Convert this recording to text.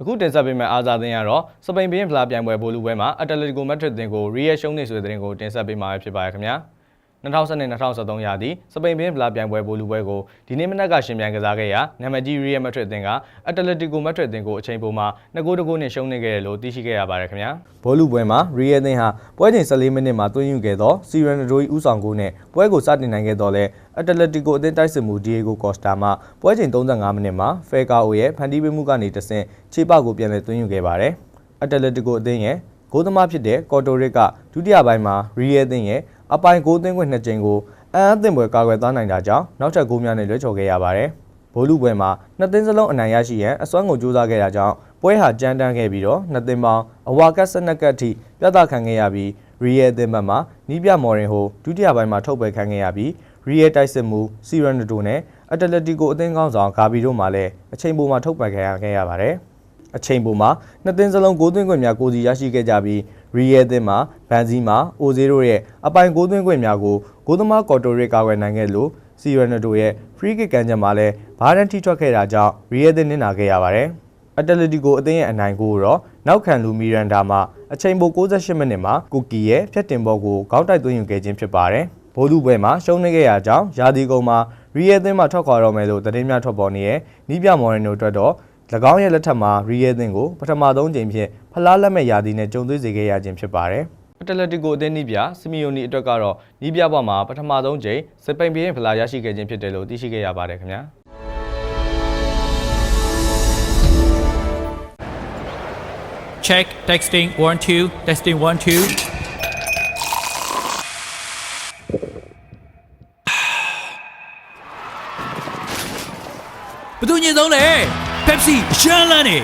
အခုတင်ဆက်ပေးမယ့်အားစားသင်းကတော့စပိန်ဘင်းဖလားပြိုင်ပွဲဘိုလူပွဲမှာအက်တလက်တီကိုမက်ဒရစ်တင်ကိုရီယယ်ရှုံးနေဆိုတဲ့သတင်းကိုတင်ဆက်ပေးမှာဖြစ်ပါရခင်ဗျာ 2012-2013ရာသီစပိန်ဘင်းဖလားပြိုင်ပွဲဘိုလူပွဲကိုဒီနေ့မနက်ကရှင်ပြိုင်ကစားခဲ့ရာနာမည်ကြီးရီယယ်မက်ဒရစ်တင်ကအက်တလက်တီကိုမက်ဒရစ်တင်ကိုအချိန်ပိုမှာ2ဂိုးတဂိုးနဲ့ရှုံးနေခဲ့တယ်လို့သိရှိခဲ့ရပါတယ်ခင်ဗျာဘိုလူပွဲမှာရီယယ်တင်ဟာပွဲချိန်14မိနစ်မှာသွင်းယူခဲ့သောစီရန်ဒို၏ဦးဆောင်ဂိုးနဲ့ပွဲကိုစတင်နိုင်ခဲ့တော့လဲအက်တလက်တီကိုအသင်းတိုက်စစ်မှုဒီယေဂိုကော့စတာမှပွဲချိန်35မိနစ်မှာဖဲကာအိုရဲ့ဖန်တီးပေးမှုကနေတဆင့်ခြေပကိုပြန်လည်သွင်းယူခဲ့ပါတယ်အက်တလက်တီကိုအသင်းရဲ့ ဂိုးသမားဖြစ်တဲ့ကော်တိုရစ်ကဒုတိယပိုင်းမှာရီယယ်တင်ရဲ့အပိုင်ဂိုးသွင်းခွင့်နှစ်ကြိမ်ကိုအန်အသင့်ပွဲကာကွယ်သွားနိုင်တာကြောင့်နောက်ထပ်ဂိုးများနဲ့လွှဲချော်ခဲ့ရပါတယ်။ဘိုးလူပွဲမှာနှစ်သင်းစလုံးအနိုင်ရရှိရန်အစွမ်းကိုကြိုးစားခဲ့တာကြောင့်ပွဲဟာကြမ်းတမ်းခဲ့ပြီးတော့နှစ်သင်းပေါင်းအဝါကတ်၁၂ကတ်ထိပြသခံခဲ့ရပြီးရီယယ်အသင်းဘက်မှနီးပြမော်ရင်ဟိုဒုတိယပိုင်းမှာထုတ်ပယ်ခံခဲ့ရပြီးရီယယ်တိုက်စစ်မှုစီရန်ဒိုနဲ့အက်တလက်တီကိုအသင်းကောင်းဆောင်ဂါဘီတို့မှလည်းအချိန်ပိုမှာထုတ်ပယ်ခံရခဲ့ရပါတယ်။ အချိန်ပုံမှာနှစ်သင်းစလုံးဂိုးသွင်းခွင့်များကိုစီရရှိခဲ့ကြပြီးရီယယ်သင်းမှာဗန်ဇီမာအိုဇေးတို့ရဲ့အပိုင်ဂိုးသွင်းခွင့်များကိုဂိုးသမားကော်တိုရစ်ကာကွယ်နိုင်ခဲ့လို့စီရနတိုရဲ့ free kick ကန်ချက်မှာလည်းဘာဒန်ထိထွက်ခဲ့တာကြောင့်ရီယယ်သင်းနစ်နာခဲ့ရပါတယ်အက်တလက်တီကိုအသင်းရဲ့အနိုင်ကိုတော့နောက်ခံလူမီရန်ဒါမှအချိန်ပို68မိနစ်မှာကိုကီရဲ့ဖြတ်တင်ဘောကိုကောက်တိုက်သွင်းယူခဲ့ခြင်းဖြစ်ပါတယ်ဘိုးလူပွဲမှာရှုံးနေခဲ့ရကြောင်းယာဒီကုံမှာရီယယ်သင်းမှထွက်ခွာတော့မယ်လို့သတင်းများထွက်ပေါ်နေရဲ့နီးပြမော်ရင်နိုအတွက်တော့၎ င်းရဲ့လက်ထက်မှာရီယယ်သင်းကိုပထမဆုံးချိန်ဖြင့်ဖလားလက်မဲ့ယာဒီနဲ့ကြုံတွေ့စေခဲ့ရခြင်းဖြစ်ပါတယ်။အတလက်တီကိုအသင်းနီးပြစမီယိုနီအတွက်ကတော့နီးပြဘွားမှာပထမဆုံးချိန်စပိန်ဘီရင်ဖလားရရှိခဲ့ခြင်းဖြစ်တယ်လို့သိရှိခဲ့ရပါတယ်ခင်ဗျာ။ Check, texting, one, two, testing, one, two. ။ဘသူညစ်ဆုံးလဲ Pepsi ရှမ်းလန်းနေ